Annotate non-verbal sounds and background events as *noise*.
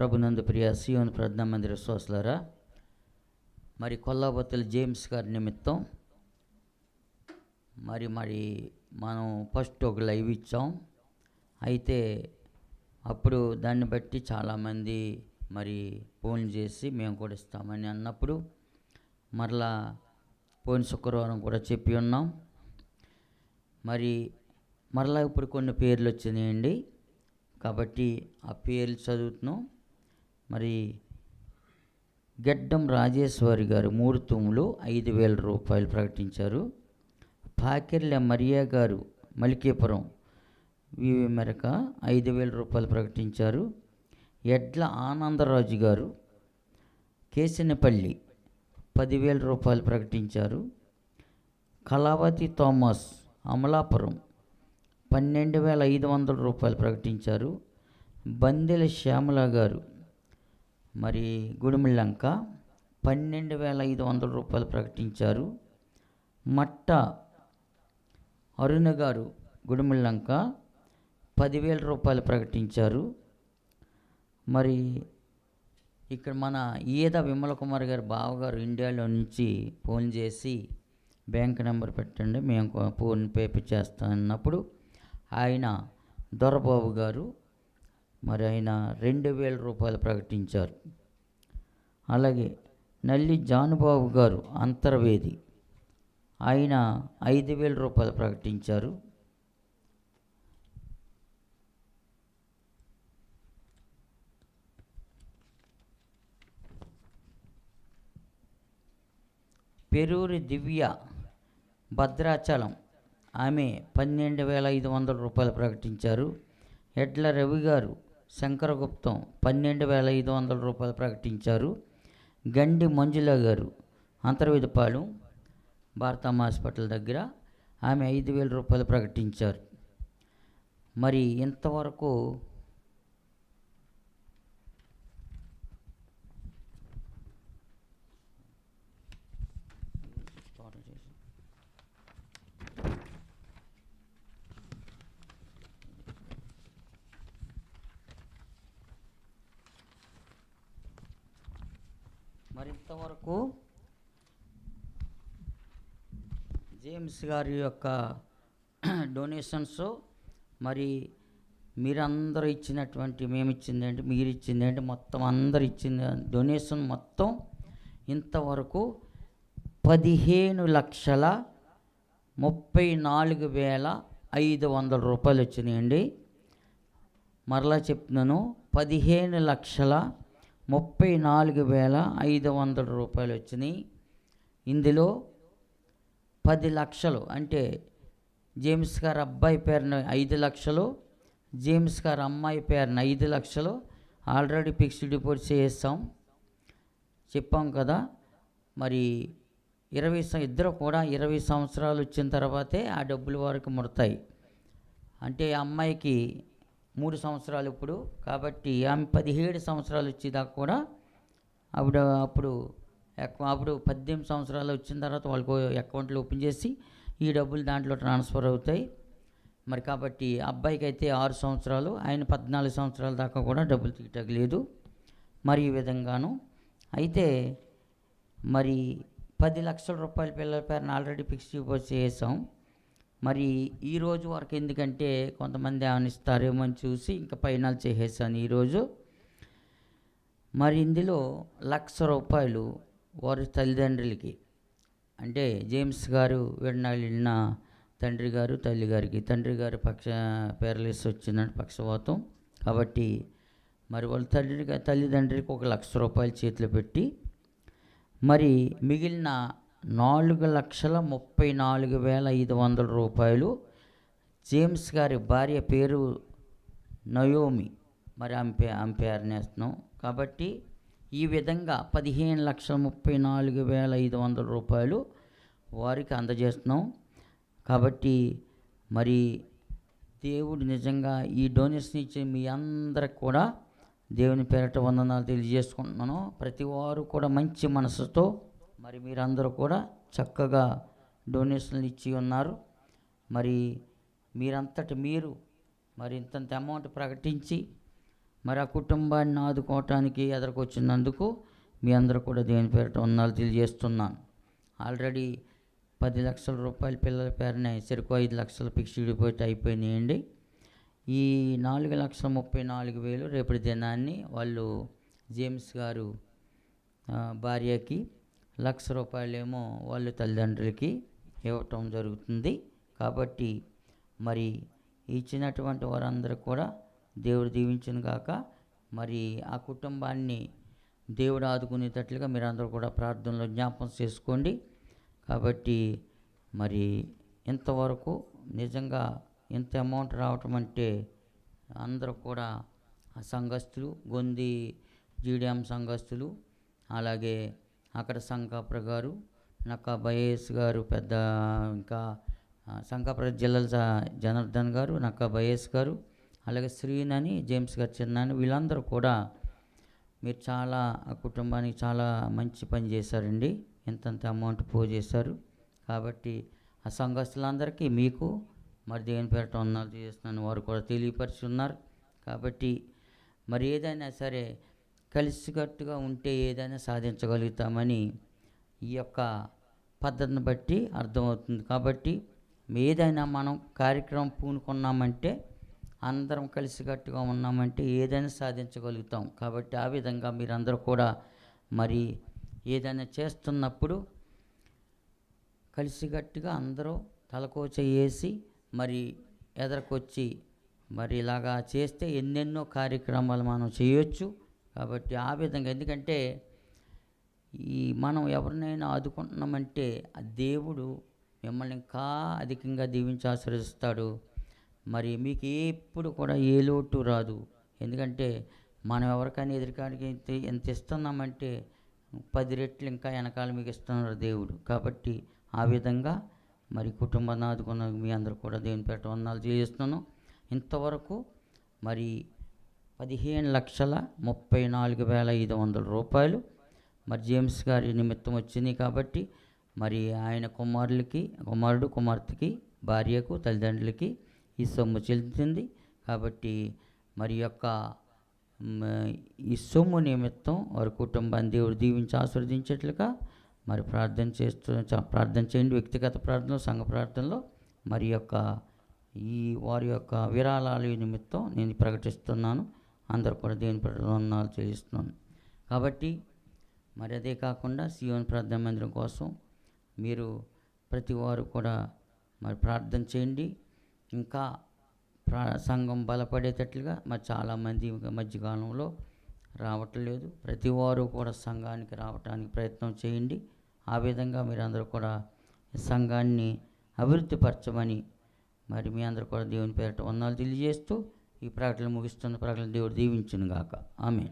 ప్రభునందు ప్రియ సియోన్ ప్రధాన మందిర సోసలరా మరి కొల్లాబత్తుల జేమ్స్ గారి నిమిత్తం మరి మరి మనం ఫస్ట్ ఒక లైవ్ ఇచ్చాం. అయితే అప్పుడు దాన్ని బట్టి చాలామంది మరి ఫోన్ చేసి మేము కూడా ఇస్తామని అన్నప్పుడు మరలా పోయిన శుక్రవారం కూడా చెప్పి ఉన్నాం. మరి మరలా ఇప్పుడు కొన్ని పేర్లు వచ్చినాయండి. కాబట్టి ఆ పేర్లు చదువుతున్నాం. మరి గెడ్డం రాజేశ్వరి గారు మూడు తూములు ఐదు వేల రూపాయలు ప్రకటించారు. పాకిర్ల మరియా గారు మలికేపురం వివి మెరక ఐదు వేల రూపాయలు ప్రకటించారు. ఎడ్ల ఆనందరాజు గారు కేసినపల్లి పదివేల రూపాయలు ప్రకటించారు. కళావతి థామస్ అమలాపురం పన్నెండు వేల ఐదు వందల రూపాయలు ప్రకటించారు. బందెల శ్యామల గారు మరి గుడిమిళ్ళంక పన్నెండు వేల ఐదు వందల రూపాయలు ప్రకటించారు. మట్ట అరుణ గారు గుడిమిళ్ళంక పదివేల రూపాయలు ప్రకటించారు. మరి ఇక్కడ మన ఈద విమల కుమార్ గారు బావగారు ఇండియాలో నుంచి ఫోన్ చేసి బ్యాంక్ నెంబర్ పెట్టండి మేము ఫోన్ పే చేస్తామన్నప్పుడు ఆయన దొరబాబు గారు మరి ఆయన రెండు వేల రూపాయలు ప్రకటించారు. అలాగే నల్లి జానుబాబు గారు అంతర్వేది ఆయన ఐదు వేల రూపాయలు ప్రకటించారు. పెరూరి దివ్య భద్రాచలం ఆమె పన్నెండు వేల ఐదు వందల రూపాయలు ప్రకటించారు. ఎడ్ల రవి గారు శంకరగుప్తం పన్నెండు వేల ఐదు వందల రూపాయలు ప్రకటించారు. గండి మంజుల గారు అంతర్విధపాలెం భారతమ్మ హాస్పిటల్ దగ్గర ఆమె ఐదు వేల రూపాయలు ప్రకటించారు. మరి ఇంతవరకు మరి ఇంతవరకు జేమ్స్ గారి యొక్క *clears throat* డొనేషన్స్ మరి మీరందరూ ఇచ్చినటువంటి మేము ఇచ్చింది ఏంటి మీరు ఇచ్చింది ఏంటి మొత్తం అందరు ఇచ్చింది డొనేషన్ మొత్తం ఇంతవరకు పదిహేను లక్షల ముప్పై నాలుగు వేల ఐదు వందల రూపాయలు వచ్చినాయండి. మరలా చెప్తున్నాను పదిహేను లక్షల ముప్పై నాలుగు వేల ఐదు వందల రూపాయలు వచ్చినాయి. ఇందులో పది లక్షలు అంటే జేమ్స్ గారు అబ్బాయి పేరున ఐదు లక్షలు జేమ్స్ గారు అమ్మాయి పేరున ఐదు లక్షలు. ఆల్రెడీ ఫిక్స్డ్ డిపాజిట్ చేస్తాం చెప్పాం కదా మరి ఇరవై ఇద్దరు కూడా ఇరవై సంవత్సరాలు వచ్చిన తర్వాతే ఆ డబ్బులు వారికి ముడతాయి. అంటే అమ్మాయికి మూడు సంవత్సరాలు ఇప్పుడు కాబట్టి ఆమె పదిహేడు సంవత్సరాలు వచ్చేదాకా కూడా అప్పుడు అప్పుడు ఎక్కువ అప్పుడు పద్దెనిమిది సంవత్సరాలు వచ్చిన తర్వాత వాళ్ళకు అకౌంట్లు ఓపెన్ చేసి ఈ డబ్బులు దాంట్లో ట్రాన్స్ఫర్ అవుతాయి. మరి కాబట్టి అబ్బాయికి అయితే ఆరు సంవత్సరాలు ఆయన పద్నాలుగు సంవత్సరాల దాకా కూడా డబ్బులు తీయటలేదు మరి ఈ విధంగాను అయితే మరి పది లక్షల రూపాయల పిల్లల పేరున ఆల్రెడీ ఫిక్స్ డిపాజిట్ చేసాం మరి ఈ రోజు వరకు ఎందుకంటే కొంతమంది ఏమైనా అని చూసి ఇంకా పైనాలు చేసేసాను ఈరోజు. మరి ఇందులో లక్ష రూపాయలు వారి తల్లిదండ్రులకి అంటే జేమ్స్ గారు విడనాళ్ళు వెళ్ళిన తండ్రి గారు తల్లి గారికి తండ్రి గారి పక్ష పేరలేసి వచ్చిందంటే పక్షవాతం. కాబట్టి మరి వాళ్ళ తండ్రి తల్లిదండ్రికి ఒక లక్ష రూపాయలు చేతిలో పెట్టి మరి మిగిలిన నాలుగు లక్షల ముప్పై నాలుగు వేల ఐదు వందల రూపాయలు. జేమ్స్ గారి భార్య పేరు నయోమి. మరి ఆమె పే ఆమె కాబట్టి ఈ విధంగా పదిహేను లక్షల ముప్పై నాలుగు వేల ఐదు వందల రూపాయలు వారికి అందజేస్తున్నాం. కాబట్టి మరి దేవుడు నిజంగా ఈ డొనేషన్ ఇచ్చే మీ అందరికి కూడా దేవుని పేరట వందనాలు తెలియజేసుకుంటున్నాను. ప్రతి వారు కూడా మంచి మనసుతో మరి మీరందరూ కూడా చక్కగా డొనేషన్లు ఇచ్చి ఉన్నారు. మరి మీరంతటి మీరు మరి ఇంతంత అమౌంట్ ప్రకటించి మరి ఆ కుటుంబాన్ని ఆదుకోవటానికి ఎదురుకొచ్చినందుకు మీ అందరూ కూడా దేని పేరిట వందనాలు తెలియజేస్తున్నాను. ఆల్రెడీ పది లక్షల రూపాయల పిల్లల పేరున సరుకు ఐదు లక్షల ఫిక్స్డ్ డిపాజిట్ అయిపోయినాయండి. ఈ నాలుగు లక్షల ముప్పై నాలుగు వేలు రేపటి దినాన్ని వాళ్ళు జేమ్స్ గారు భార్యకి లక్ష రూపాయలేమో వాళ్ళు తల్లిదండ్రులకి ఇవ్వటం జరుగుతుంది. కాబట్టి మరి ఇచ్చినటువంటి వారందరూ కూడా దేవుడు దీవించను గాక. మరి ఆ కుటుంబాన్ని దేవుడు ఆదుకునేటట్లుగా మీరందరూ కూడా ప్రార్థనలో జ్ఞాపకం చేసుకోండి. కాబట్టి మరి ఇంతవరకు నిజంగా ఇంత అమౌంట్ రావటం అంటే అందరూ కూడా సంఘస్థులు గొంది జీడిఎం సంఘస్థులు అలాగే అక్కడ సంకాప్ర గారు నక్కా బయేస్ గారు పెద్ద ఇంకా ఆ, సంకాప్ర జనార్దన్ గారు నక్కా బయేస్ గారు అలాగే శ్రీన్ అని జేమ్స్ గారు చిన్న అని వీళ్ళందరూ కూడా మీరు చాలా ఆ కుటుంబానికి చాలా మంచి పని చేశారండి. ఇంతంత అమౌంట్ పో చేశారు. కాబట్టి ఆ సంఘస్థులందరికీ మీకు మరి దేవుని పేరట వందనాలు చేస్తున్నాను వారు కూడా తెలియపరిచి ఉన్నారు కాబట్టి మరి ఏదైనా సరే కలిసికట్టుగా ఉంటే ఏదైనా సాధించగలుగుతామని ఈ యొక్క పద్ధతిని బట్టి అర్థమవుతుంది. కాబట్టి ఏదైనా మనం కార్యక్రమం పూనుకున్నామంటే అందరం కలిసికట్టుగా ఉన్నామంటే ఏదైనా సాధించగలుగుతాం. కాబట్టి ఆ విధంగా మీరందరూ కూడా మరి ఏదైనా చేస్తున్నప్పుడు కలిసికట్టుగా అందరూ తలకోచ వేసి మరి ఎదరకొచ్చి మరి ఇలాగా చేస్తే ఎన్నెన్నో కార్యక్రమాలు మనం చేయొచ్చు. కాబట్టి ఆ విధంగా. ఎందుకంటే ఈ మనం ఎవరినైనా ఆదుకుంటున్నామంటే ఆ దేవుడు మిమ్మల్ని ఇంకా అధికంగా దీవించి ఆశ్రయిస్తాడు మరి మీకు ఎప్పుడు కూడా ఏ లోటు రాదు. ఎందుకంటే మనం ఎవరికైనా ఎదురుకాడికి ఎంత ఇస్తున్నామంటే పది రెట్లు ఇంకా వెనకాల మీకు ఇస్తున్నారు దేవుడు. కాబట్టి ఆ విధంగా మరి కుటుంబాన్ని ఆదుకున్న మీ అందరూ కూడా దేవుని పేట వందనాలు చేస్తున్నాను. ఇంతవరకు మరి పదిహేను లక్షల ముప్పై నాలుగు వేల ఐదు వందల రూపాయలు. మరి జేమ్స్ గారి నిమిత్తం వచ్చింది కాబట్టి మరి ఆయన కుమారులకి కుమారుడు కుమార్తెకి భార్యకు తల్లిదండ్రులకి ఈ సొమ్ము చెల్లించింది. కాబట్టి మరి యొక్క ఈ సొమ్ము నిమిత్తం వారి కుటుంబాన్ని దేవుడు దీవించి ఆస్వాదించేట్లుగా మరి ప్రార్థన చేస్తూ ప్రార్థన చేయండి. వ్యక్తిగత ప్రార్థనలో సంఘ ప్రార్థనలో మరి యొక్క ఈ వారి యొక్క విరాళాల నిమిత్తం నేను ప్రకటిస్తున్నాను. అందరూ కూడా దేవుని వందనాలు చెల్లిస్తున్నాను కాబట్టి మరి అదే కాకుండా సియోన్ ప్రార్థన మందిరం కోసం మీరు ప్రతి వారు కూడా మరి ప్రార్థన చేయండి. ఇంకా ప్రా సంఘం బలపడేటట్లుగా మరి చాలామంది మధ్యకాలంలో రావట్లేదు ప్రతి వారు కూడా సంఘానికి రావడానికి ప్రయత్నం చేయండి. ఆ విధంగా మీరందరూ కూడా సంఘాన్ని అభివృద్ధిపరచమని మరి మీ అందరూ కూడా దేవుని పేరిట వందనాలు తెలియజేస్తూ ఈ ప్రకటన ముగిస్తున్న ప్రకటన దేవుడు దీవించును గాక ఆమె